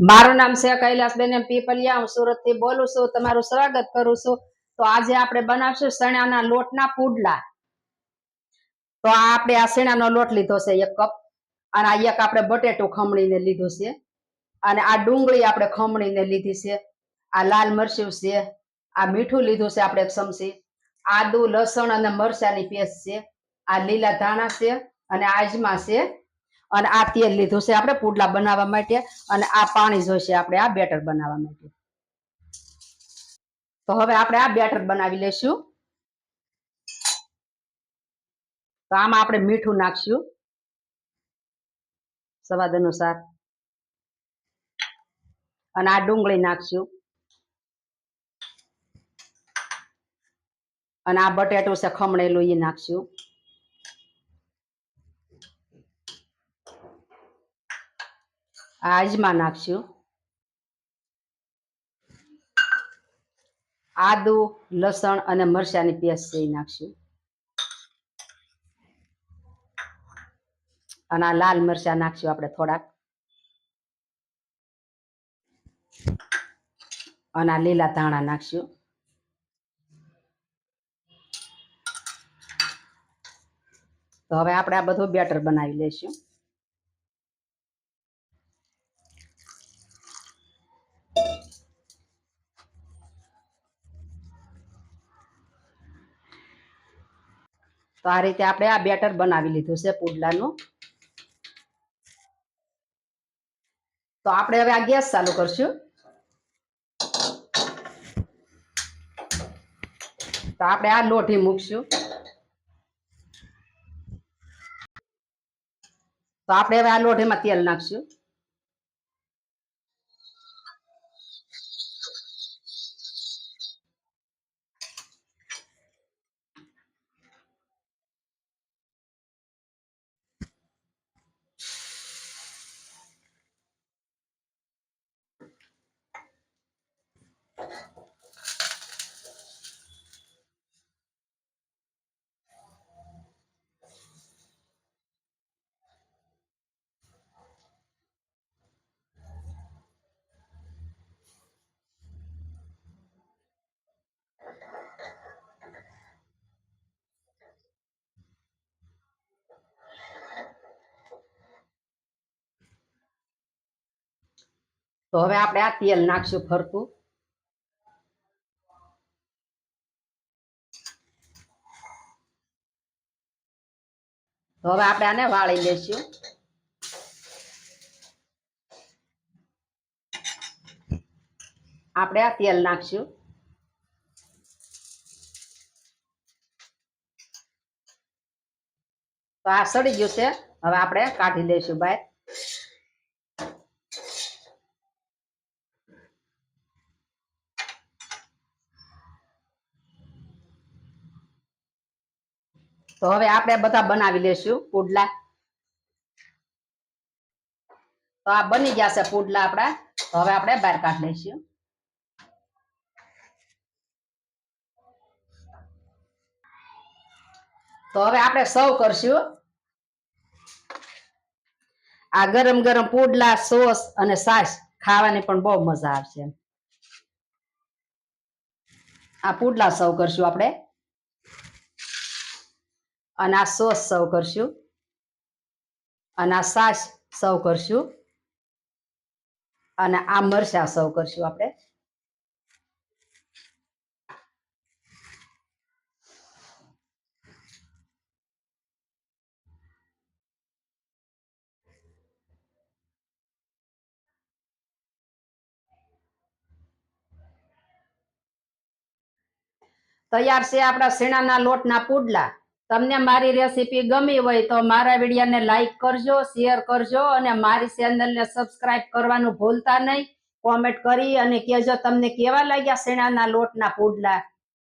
મારું નામ છે કૈલાસબેન, એમ પીપલિયા. હું સુરતથી બોલું છું. તમારું સ્વાગત કરું છું. તો આજે આપણે બનાવશું ચણાના લોટના પુડલા. તો આપણે આ ચણાનો લોટ લીધો છે એક કપ અને આ એક આપણે બટેટું ખમણીને લીધું છે. અને આ ડુંગળી આપણે ખમણીને લીધી છે. આ લાલ મરચું છે. આ મીઠું લીધું છે આપણે ચમચી. આદુ, લસણ અને મરચાની પેસ્ટ છે. આ લીલા ધાણા છે અને આજમા છે. અને આ તેલ લીધું છે આપણે પુડલા બનાવવા માટે અને આ પાણી જોઈશે આપણે આ બેટર બનાવવા માટે. તો હવે આપણે આ બેટર બનાવી લેશું તો આમાં આપણે મીઠું નાખશું. સ્વાદ અનુસાર. અને આ ડુંગળી નાખશું. અને આ બટેટું છે ખમણેલું એ નાખશું. આ અજમા નાખશું. આદુ, લસણ અને મરચાની પેસ્ટ નાખશું. અને આ લાલ મરચા નાખશું આપણે થોડાક. અને આ લીલા ધાણા નાખશું. તો હવે આપણે આ બધું બેટર બનાવી લઈશું. તો આ રીતે આપણે આ બેટર બનાવી લીધું છે પુડલાનું. તો આપણે હવે આ ગેસ ચાલુ કરશું. તો આપણે આ લોઢી મૂકશું. તો આપણે હવે આ લોઢીમાં તેલ નાખશું. તો હવે આપણે આ તેલ નાખશું ફરતું. તો હવે આપણે આને વાળી લેશું. આપણે આ તેલ નાખશું. તો આ સડી ગયું છે. હવે આપણે કાઢી લઈશું બહાર. તો હવે આપણે બધા બનાવી લેશું પુડલા. તો આ બની ગયા છે પુડલા આપણા. તો હવે આપણે બહાર કાઢી લઈશું. તો હવે આપણે સર્વ કરશું. આ ગરમ ગરમ પુડલા, સોસ અને સાસ ખાવાની પણ બહુ મજા આવશે. આ પુડલા સર્વ કરશું આપણે. અને આ સોસ સર્વ કરશું. અને આ સાસ સર્વ કરશું. અને આ મરચા સર્વ કરશું આપણે. તૈયાર છે આપણા શેણાના લોટના પુડલા. તમને મારી રેસીપી ગમી હોય તો મારા વિડીયોને લાઈક કરજો શેર કરજો અને મારી ચેનલને સબસ્ક્રાઇબ કરવાનું ભૂલતા નહીં. કોમેન્ટ કરી અને કહેજો તમને કેવા લાગ્યા શેણાના લોટના પુડલા.